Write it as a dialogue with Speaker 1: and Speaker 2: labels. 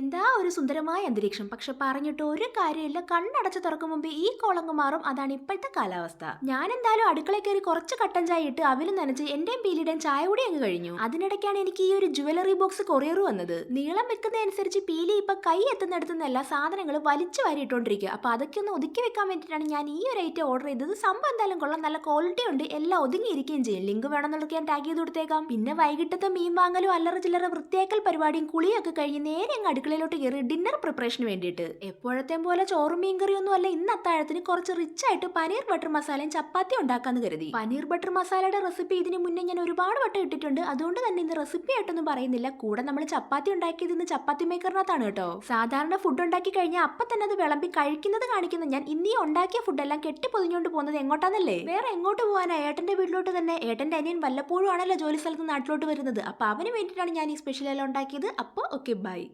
Speaker 1: എന്താ ഒരു സുന്ദരമായ അന്തരീക്ഷം? പക്ഷെ പറഞ്ഞിട്ട് ഒരു കാര്യമില്ല. കണ്ണടച്ച് തുറക്കും മുമ്പ് ഈ കോളങ്ങ് മാറും. അതാണ് ഇപ്പോഴത്തെ കാലാവസ്ഥ. ഞാൻ എന്തായാലും അടുക്കളയിൽ കയറി കുറച്ച് കട്ടൻ ചായ ഇട്ട് അവലും നനച്ച് എന്റെയും പീലിയുടെയും ചായ കൂടി അങ്ങ് കഴിഞ്ഞു. അതിനിടയ്ക്കാണ് എനിക്ക് ഈ ഒരു ജുവലറി ബോക്സ് കൊറിയർ വന്നത്. നീളം വെക്കുന്നതനുസരിച്ച് പീലി ഇപ്പൊ കൈ എത്തുന്നിടത്തു എല്ലാ സാധനങ്ങൾ വലിച്ചു വാരിയിട്ടോണ്ടിരിക്കുക അപ്പൊ അതൊക്കെ ഒന്ന് ഒതുക്കി വെക്കാൻ വേണ്ടിയിട്ടാണ് ഞാൻ ഈ ഒരു ഐറ്റം ഓർഡർ ചെയ്തത്. സംഭവം എന്തായാലും കൊള്ളാം. നല്ല ക്വാളിറ്റി ഉണ്ട്. എല്ലാം ഒതുങ്ങിയിരിക്കുകയും ചെയ്യും. ലിങ്ക് വേണമെന്നുള്ളത് ഞാൻ ടാഗ് ചെയ്ത് കൊടുത്തേക്കാം. പിന്നെ വൈകിട്ടത്തെ മീൻ വാങ്ങലും അല്ലറ ചില്ലറ വൃത്തിയാക്കൽ പരിപാടിയും കുളിയൊക്കെ കഴിഞ്ഞ് നേരെ അങ്ങ് അടുക്കളയിലോട്ട് കയറി ഡിന്നർ പ്രിപ്പറേഷന് വേണ്ടിയിട്ട്. എപ്പോഴത്തെ പോലെ ചോറും മീൻ കറിയൊന്നും അല്ല ഇന്ന് അത്താഴത്തിന് കുറച്ച് റിച്ച് ആയിട്ട് പനീർ ബട്ടർ മസാലയും ചപ്പാത്തി ഉണ്ടാക്കാന്ന് കരുതി. പനീർ ബട്ടർ മസാലയുടെ റെസിപ്പി ഇതിന് മുന്നേ ഞാൻ ഒരുപാട് വട്ടം ഇട്ടിട്ടുണ്ട്. അതുകൊണ്ട് തന്നെ ഇന്ന് റെസിപ്പി ആയിട്ടൊന്നും പറയുന്നില്ല. കൂടെ നമ്മൾ ചപ്പാത്തി ഉണ്ടാക്കിയത് ഇന്ന് ചപ്പാത്തി മേക്കറിനകത്താണ് കേട്ടോ. സാധാരണ ഫുഡ് ഉണ്ടാക്കി കഴിഞ്ഞാൽ അപ്പൊ തന്നെ അത് വിളമ്പി കഴിക്കുന്നത് കാണിക്കുന്ന ഞാൻ ഇന്നീ ഉണ്ടാക്കിയ ഫുഡെല്ലാം കെട്ടി പൊതിഞ്ഞുകൊണ്ട് പോകുന്നത് എങ്ങോട്ടാന്നല്ലേ? വേറെ എങ്ങോട്ട് പോകാനാ ഏട്ടന്റെ വീട്ടിലോട്ട് തന്നെ. ഏട്ടന്റെ അനിയൻ വല്ലപ്പോഴും ആണല്ലോ ജോലി സ്ഥലത്ത് നാട്ടിലോട്ട് വരുന്നത്. അപ്പൊ അവന് വേണ്ടിയിട്ടാണ് ഞാൻ ഈ സ്പെഷ്യൽ എല്ലാം ഉണ്ടാക്കിയത്. അപ്പോൾ ഓക്കെ ബൈ